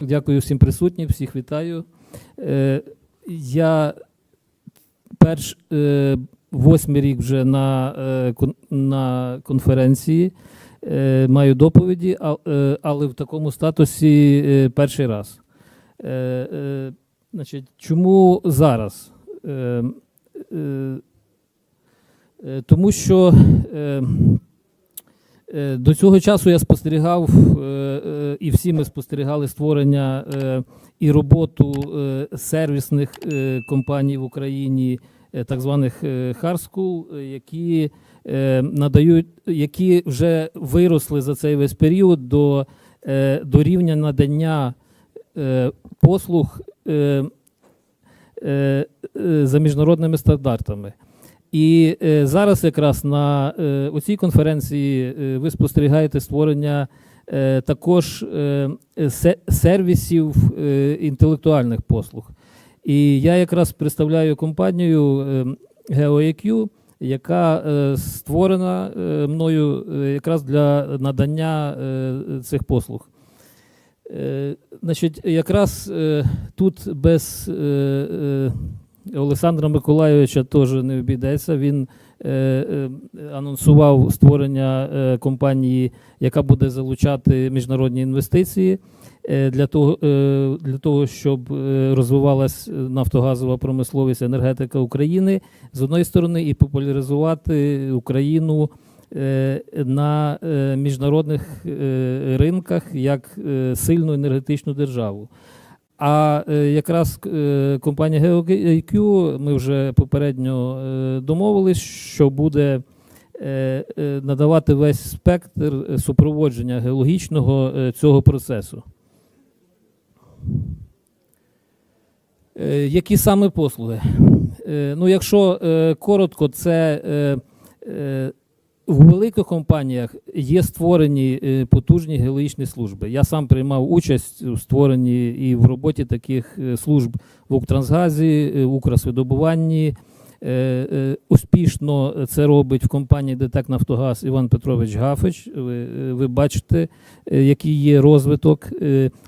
Дякую всім присутнім, всіх вітаю. Е, я перш е, восьмий рік вже на, е, кон- на конференції. Е, маю доповіді, а, е, але в такому статусі е, перший раз. Е, е, значить, чому зараз? Е, е, тому що е, Е, До цього часу я спостерігав, е, е, і всі ми спостерігали створення е, і роботу е, сервісних е, компаній в Україні, е, так званих е, е, які е, надають, які вже виросли за цей весь період до, е, до рівня надання е, послуг е, е, е, за міжнародними стандартами. І е, зараз якраз на е, у конференції е, ви спостерігаєте створення е, також е, се- сервісів е, інтелектуальних послуг. І я якраз представляю компанію е, GeoEQ, яка е, створена е, мною е, якраз для надання е, цих послуг. Е, Значить, якраз е, тут без е, е, Олександра Миколайовича теж не обійдеться. Він е, е, анонсував створення е, компанії, яка буде залучати міжнародні інвестиції е, для того, е, для того, щоб е, розвивалась нафтогазова промисловість, енергетика України з одної сторони, і популяризувати Україну е, на е, міжнародних ринках як сильну енергетичну державу. А е, якраз е, компанія GeoIQ, ми вже попередньо е, домовились, що буде е, е, надавати весь спектр е, супроводження геологічного е, цього процесу. Е, Які саме послуги? Е, Ну, якщо е, коротко, це е, е, в великих компаніях є створені е, потужні геологічні служби. Я сам приймав участь у створенні і в роботі таких е, служб в Укртрансгазі, е, в Укрсвидобуванні. Е, Успішно це робить в компанії ДТЕК Нафтогаз Іван Петрович Гафич. Ви, ви бачите, який є розвиток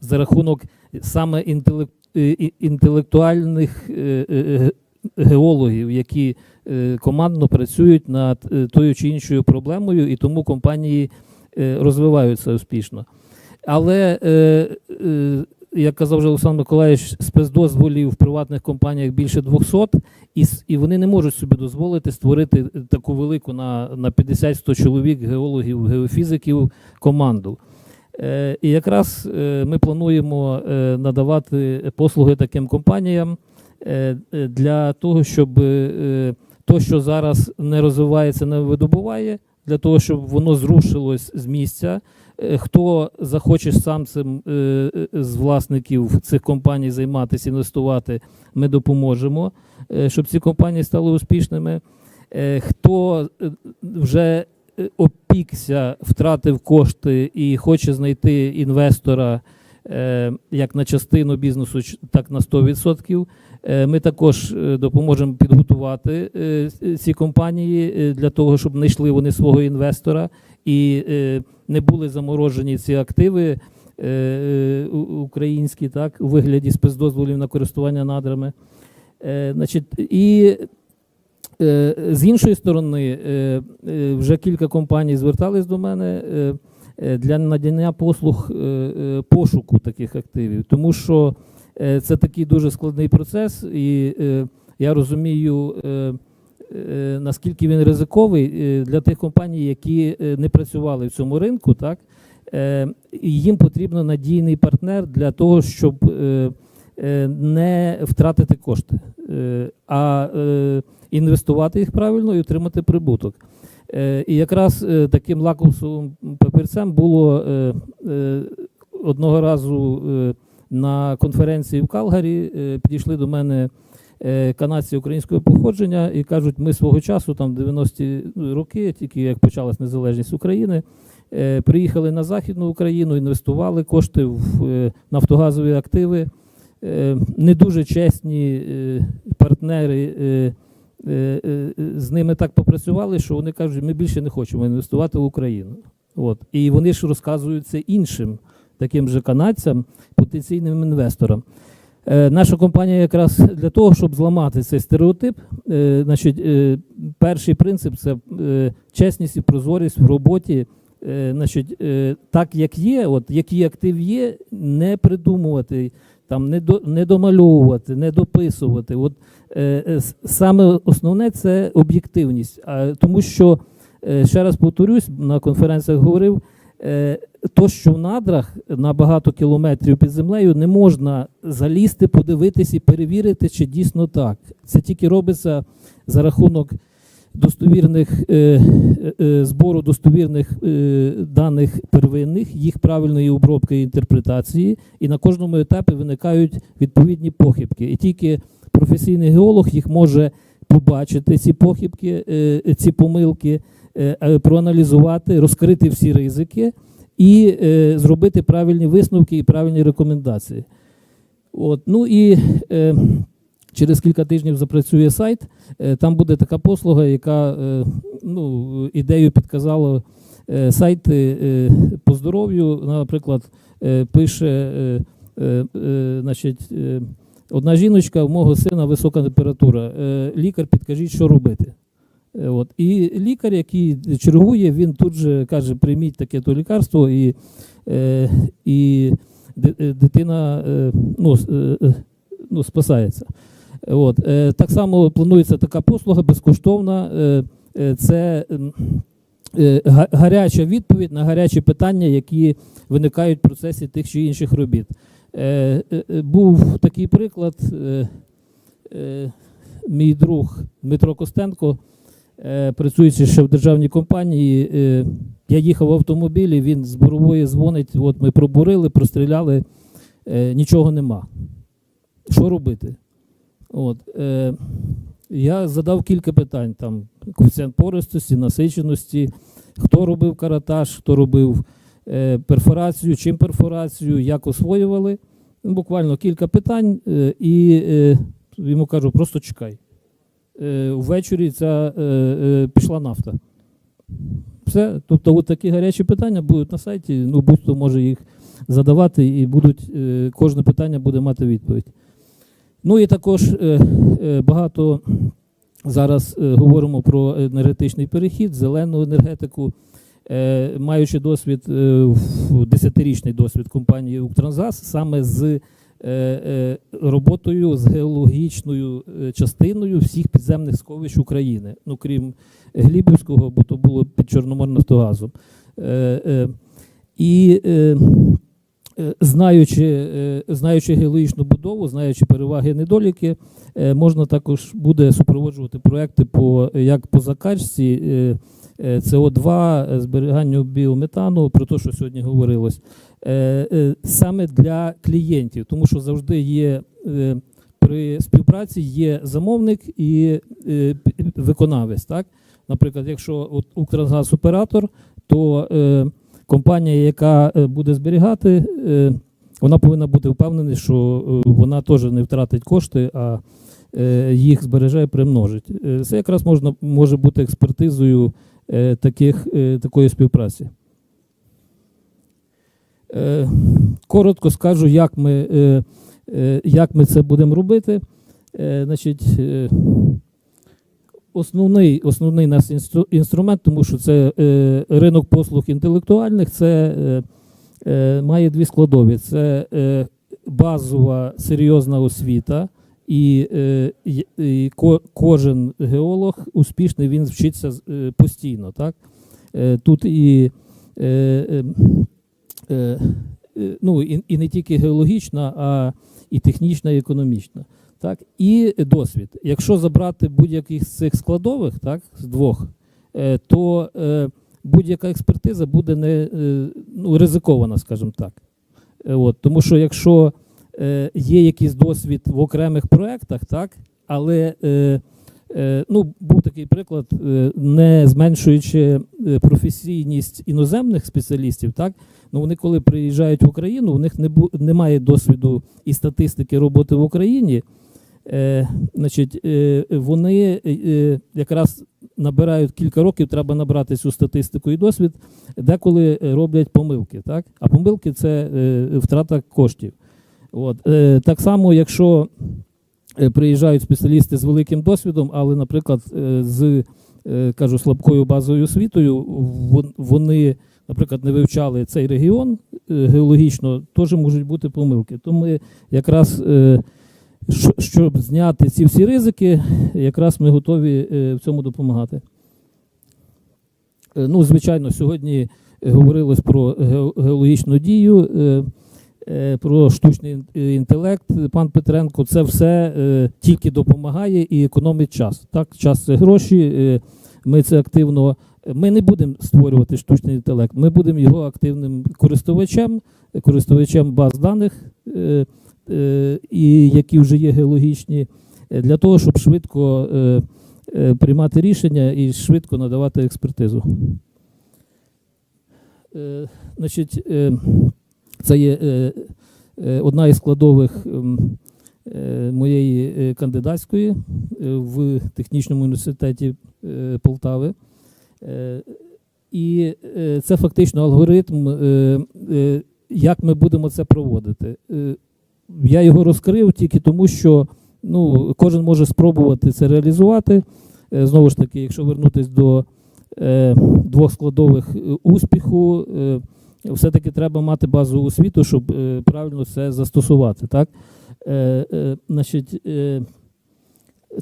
за рахунок саме інтелектуальних геологів, які е, командно працюють над е, тою чи іншою проблемою, і тому компанії е, розвиваються успішно. Але, як казав вже Олександр Миколаївич, спецдозволів в приватних компаніях більше 200, і, вони не можуть собі дозволити створити таку велику на, на 50-100 чоловік геологів, геофізиків команду. І якраз ми плануємо надавати послуги таким компаніям для того, щоб е, то, що зараз не розвивається, не видобуває, для того, щоб воно зрушилось з місця. Е, Хто захоче сам цим е, е, з власників цих компаній займатися, інвестувати, ми допоможемо, е, щоб ці компанії стали успішними. Е, Хто е, вже е, опікся, втратив кошти і хоче знайти інвестора е, як на частину бізнесу, так на 100%. Е, Ми також е, допоможемо підготувати е, ці компанії для того, щоб знайшли вони свого інвестора і не були заморожені ці активи українські, так, у вигляді спецдозволів на користування надрами. Значить, і З іншої сторони, вже кілька компаній звертались до мене для надання послуг пошуку таких активів, тому що це такий дуже складний процес, і е, я розумію, е, е, наскільки він ризиковий е, для тих компаній, які е, не працювали в цьому ринку, так Е, і їм потрібен надійний партнер для того, щоб е, е, не втратити кошти, е, а е, інвестувати їх правильно і отримати прибуток. Е, І якраз е, таким лакмусовим папірцем було е, е, одного разу е, на конференції в Калгарі е, підійшли до мене е, канадці українського походження і кажуть, ми свого часу, там 90-ті роки, тільки як почалась незалежність України, е, приїхали на Західну Україну, інвестували кошти в нафтогазові активи. Не дуже чесні партнери з ними так попрацювали, що вони кажуть, ми більше не хочемо інвестувати в Україну. От. І вони ж розказують це іншим таким же канадцям, потенційним інвесторам. Е, наша компанія якраз для того, щоб зламати цей стереотип, е, значить, е, перший принцип це чесність і прозорість в роботі. Значить, так як є, от який актив є, не придумувати, там, не, до, не домальовувати, не дописувати. От, саме основне це об'єктивність. А, тому що, ще раз повторюсь, на конференціях говорив, то, що в надрах на багато кілометрів під землею не можна залізти, подивитись і перевірити, чи дійсно так. Це тільки робиться за рахунок достовірних е, е, е, збору достовірних е, даних первинних, їх правильної обробки і інтерпретації, і на кожному етапі виникають відповідні похибки. І тільки професійний геолог їх може побачити, ці похибки, е, ці помилки, е, е, проаналізувати, розкрити всі ризики і е, зробити правильні висновки і правильні рекомендації. От, ну і е, через кілька тижнів запрацює сайт. Е, там буде така послуга, яка е, ну, ідею підказала е, сайти е, по здоров'ю. Наприклад, е, пише е, е, е, значить, е, одна жіночка, у мого сина висока температура. Е, лікар, підкажіть, що робити. Е, От. І лікар, який чергує, він тут же каже, прийміть таке то лікарство, і, е, і дитина ну, ну, спасається. От. Так само планується така послуга безкоштовна. Це га- гаряча відповідь на гарячі питання, які виникають в процесі тих чи інших робіт. Е, е, е, був такий приклад. Мій друг Дмитро Костенко, працюючи ще в державній компанії, я їхав в автомобілі, він з борової дзвонить, от ми пробурили, простріляли, нічого нема. Що робити? От, я задав кілька питань: там коефіцієнт пористості, насиченості, хто робив каратаж, хто робив перфорацію, чим перфорацію, як освоювали. Ну, буквально кілька питань, е, і е, йому кажу, просто чекай. Е, ввечері ця е, е, пішла нафта. Все. Тобто, от такі гарячі питання будуть на сайті, ну будь-хто може їх задавати, і будуть, е, кожне питання буде мати відповідь. Ну і також е, е, багато зараз е, говоримо про енергетичний перехід, зелену енергетику. Е, маючи досвід, е, десятирічний досвід компанії «Укртрансгаз», саме з е, роботою з геологічною частиною всіх підземних сховищ України, ну крім Глібівського, бо то було під Чорноморнафтогазом. І знаючи, знаючи геологічну будову, знаючи переваги і недоліки, можна також буде супроводжувати проекти по як по закачці. Е, е, СО2, е, зберіганню біометану, про те, що сьогодні говорилось, е, саме для клієнтів, тому що завжди є при співпраці є замовник і виконавець. Так? Наприклад, якщо от Укртрансгаз оператор, то компанія, яка буде зберігати, вона повинна бути впевнена, що вона теж не втратить кошти, а їх збереже і примножить. Це якраз можна може бути експертизою таких, е, такої співпраці. Е, Коротко скажу, як ми, е, е, як ми це будемо робити. Е, Значить, е, основний, основний нас інструмент, тому що це е, ринок послуг інтелектуальних, це е, е, має дві складові: це е, базова серйозна освіта, і, е, і кожен геолог успішний він вчиться е, постійно. Так? Е, тут і, ну, і, не тільки геологічна, а і технічна, і економічна. Так? І досвід. Якщо забрати будь-яких з цих складових, так, з двох, то будь-яка експертиза буде не ну, ризикована, скажімо так. От, тому що якщо є якийсь досвід в окремих проєктах, так, але е, е, ну, був такий приклад, е, не зменшуючи е, професійність іноземних спеціалістів, так, ну, вони коли приїжджають в Україну, у них не бу, немає досвіду і статистики роботи в Україні. Е, значить, е, вони е, якраз набирають кілька років, треба набрати цю статистику і досвід, деколи е, роблять помилки. Так? А помилки це е, втрата коштів. От. Е, так само, якщо е, приїжджають спеціалісти з великим досвідом, але, наприклад, е, з кажу, слабкою базовою освітою, вони, наприклад, не вивчали цей регіон геологічно, теж можуть бути помилки. Тому ми якраз, щоб зняти ці всі ризики, якраз ми готові в цьому допомагати. Ну, звичайно, сьогодні говорилось про геологічну дію, про штучний е, інтелект. Пан Петренко, це все е, тільки допомагає і економить час. Так, час це гроші. е, Ми це активно. Ми не будемо створювати штучний інтелект, ми будемо його активним користувачем, е, користувачем баз даних, е, е, і які вже є геологічні, е, для того, щоб швидко е, е, приймати рішення і швидко надавати експертизу. Е, Значить, е, це є е, е, одна із складових ем, е, моєї кандидатської в технічному університеті Полтави. І це фактично алгоритм, як ми будемо це проводити. Я його розкрив тільки тому, що ну, кожен може спробувати це реалізувати. Знову ж таки, якщо вернутися до двох складових успіху, все-таки треба мати базову освіту, щоб е, правильно це застосувати. Так? Е, е, значить, е,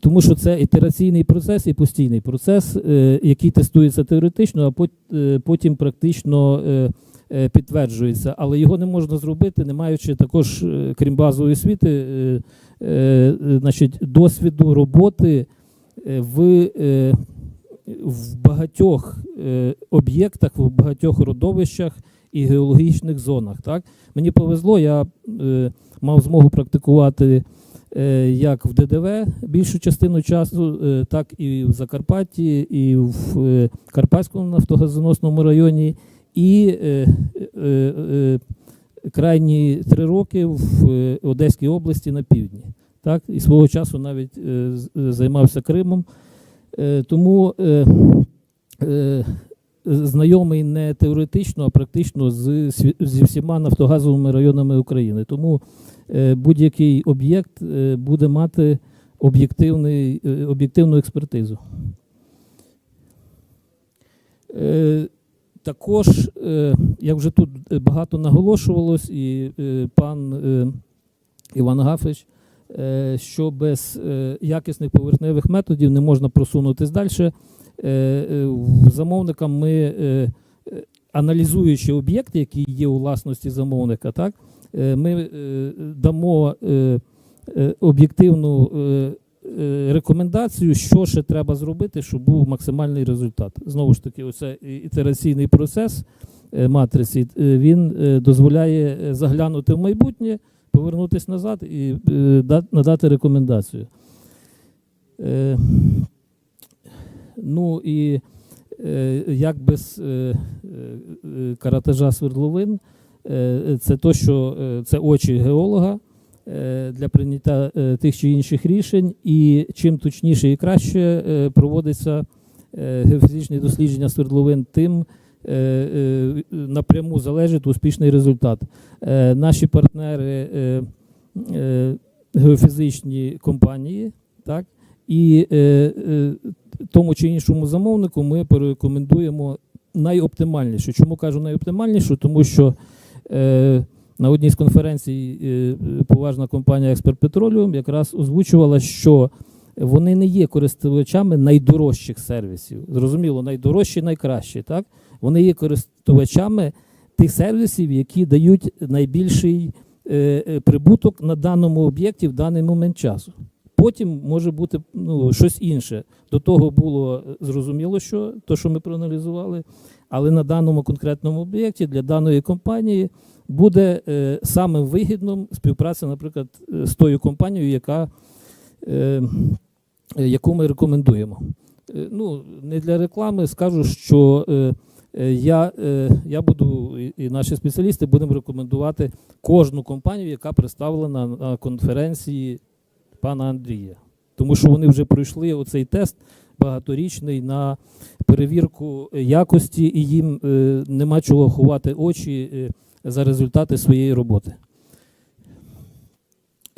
тому що це ітераційний процес і постійний процес, е, який тестується теоретично, а пот- е, потім практично е, е, підтверджується. Але його не можна зробити, не маючи також, е, крім базової освіти, е, е, значить, досвіду роботи е, в, е, в багатьох е, об'єктах, в багатьох родовищах і геологічних зонах. Так? Мені повезло, я е, мав змогу практикувати е, як в ДДВ більшу частину часу, е, так і в Закарпатті, і в е, Карпатському нафтогазоносному районі, і е, е, е, крайні три роки в е, Одеській області на півдні. Так? І свого часу навіть е, е, займався Кримом. Е, Тому е, е, знайомий не теоретично, а практично з, зі всіма нафтогазовими районами України. Тому е, будь-який об'єкт е, буде мати е, об'єктивну експертизу. Також, як вже тут багато наголошувалось, і пан Іван Гафич, що без якісних поверхневих методів не можна просунутись далі. Е, е, Замовникам ми, е, аналізуючи об'єкти, які є у власності замовника, так, ми дамо об'єктивну рекомендацію, що ще треба зробити, щоб був максимальний результат. Знову ж таки, оце ітераційний процес матриці, він дозволяє заглянути в майбутнє, повернутися назад і надати рекомендацію. Ну і е, як без е, е, каратажа свердловин, це то, що це очі геолога для прийняття тих чи інших рішень, і чим точніше і краще проводиться геофізичне дослідження свердловин, тим напряму залежить успішний результат. Наші партнери геофізичні компанії, так, і тому чи іншому замовнику ми порекомендуємо найоптимальніше. Чому кажу найоптимальніше? Тому що е, на одній з конференцій е, поважна компанія Експерт Петроліум якраз озвучувала, що вони не є користувачами найдорожчих сервісів. Зрозуміло, найдорожчі, найкращі. Так? Вони є користувачами тих сервісів, які дають найбільший е, е, прибуток на даному об'єкті в даний момент часу. Потім може бути ну, щось інше. До того було е, зрозуміло, що то, що ми проаналізували, але на даному конкретному об'єкті для даної компанії буде е, самим вигідним співпраця, наприклад, е, з тою компанією, яка, е, е, яку ми рекомендуємо. Е, ну, не для реклами скажу, що е, я, е, я буду і наші спеціалісти будемо рекомендувати кожну компанію, яка представлена на конференції пана Андрія. Тому що вони вже пройшли оцей тест багаторічний на перевірку якості, і їм е, нема чого ховати очі е, за результати своєї роботи.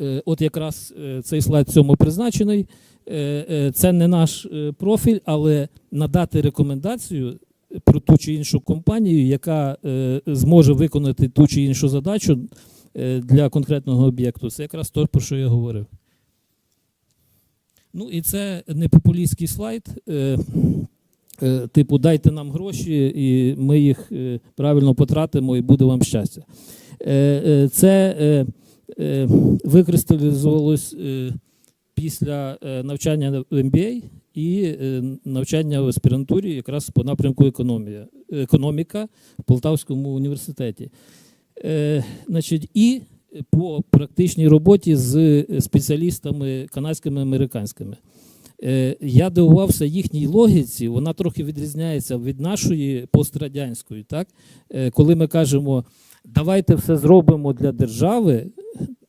Е, От якраз цей слайд цьому призначений. Це не наш профіль, але надати рекомендацію про ту чи іншу компанію, яка зможе виконати ту чи іншу задачу для конкретного об'єкту. Це якраз те, про що я говорив. Ну і це не популістський слайд. Е, е, Типу, дайте нам гроші, і ми їх е, правильно потратимо, і буде вам щастя. Це викристалізувалось після навчання в MBA і е, навчання в аспірантурі якраз по напрямку економія, економіка в Полтавському університеті. Значить, і по практичній роботі з спеціалістами канадськими американськими. Е, Я дивувався їхній логіці, вона трохи відрізняється від нашої пострадянської. Так? Е, Коли ми кажемо, давайте все зробимо для держави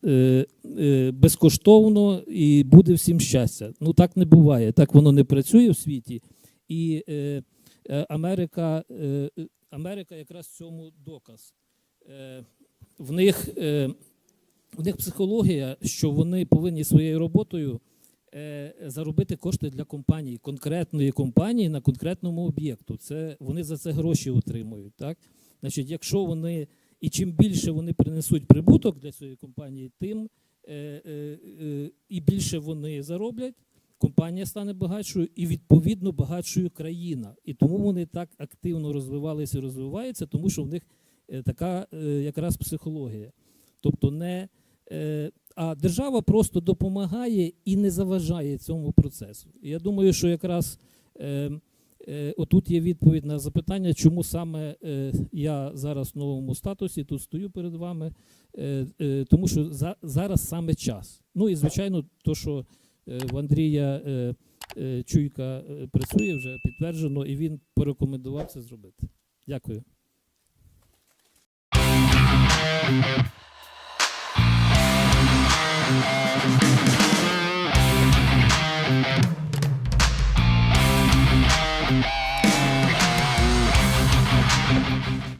е, е, безкоштовно і буде всім щастя. Ну так не буває, так воно не працює в світі. І е, е, Америка, е, е, Америка якраз цьому доказ. Е, В них, в них психологія, що вони повинні своєю роботою е, заробити кошти для компанії, конкретної компанії на конкретному об'єкту. Це вони за це гроші отримують. Так? Значить, якщо вони і чим більше вони принесуть прибуток для цієї компанії, тим е, е, і більше вони зароблять. Компанія стане багатшою і відповідно багатшою країна. І тому вони так активно розвивалися і розвиваються, тому що в них така якраз психологія. Тобто не а держава просто допомагає і не заважає цьому процесу. Я думаю, що якраз е, е, отут є відповідь на запитання, чому саме е, я зараз в новому статусі тут стою перед вами, е, е, тому що зараз саме час. Ну і звичайно, то, що е, в Андрія е, е, Чуйка е, працює вже підтверджено, і він порекомендував це зробити. Дякую.